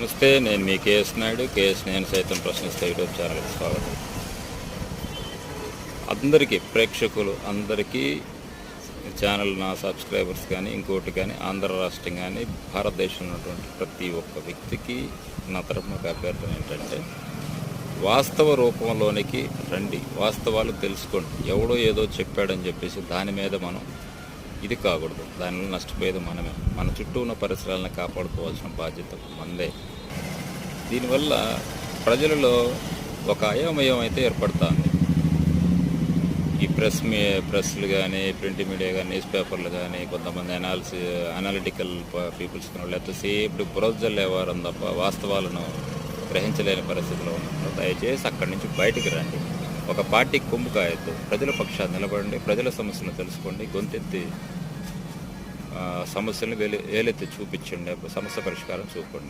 నమస్తే నేను మీ KS Naidu KS నేను సైతం ప్రశ్నిస్తే యూట్యూబ్ ఛానల్కి స్వాగతం. అందరికీ ప్రేక్షకులు అందరికీ ఛానల్ నా సబ్స్క్రైబర్స్ కానీ ఇంకోటి కానీ ఆంధ్ర రాష్ట్రం కానీ భారతదేశంలో ఉన్నటువంటి ప్రతి ఒక్క వ్యక్తికి నా తరఫున ఒక అభ్యర్థన ఏంటంటే వాస్తవ రూపంలోనికి రండి. వాస్తవాలు తెలుసుకోండి. ఎవడో ఏదో చెప్పాడని చెప్పేసి దాని మీద మనం ఇది కాకూడదు. దానిలో నష్టపోయేది మనమే. మన చుట్టూ ఉన్న పరిసరాలను కాపాడుకోవాల్సిన బాధ్యత మందే దీనివల్ల ప్రజలలో ఒక అయోమయం అయితే ఏర్పడుతుంది. ఈ ప్రెస్ మీ ప్రెస్లు కానీ ప్రింట్ మీడియా కానీ న్యూస్ పేపర్లు కానీ కొంతమంది అనాలిసి అనాలిటికల్ పీపుల్స్ కానీ లేకపోతే సేపు బురజల్ తప్ప వాస్తవాలను గ్రహించలేని పరిస్థితిలో ఉన్నారు దయచేసి అక్కడి నుంచి బయటికి రండి. ఒక పార్టీ కొమ్ము కాయద్దు. ప్రజల పక్షాన్ని నిలబడండి. ప్రజల సమస్యలను తెలుసుకోండి. గొంతెత్తి సమస్యలను వేలెత్తి చూపించండి. సమస్య పరిష్కారం చూపండి.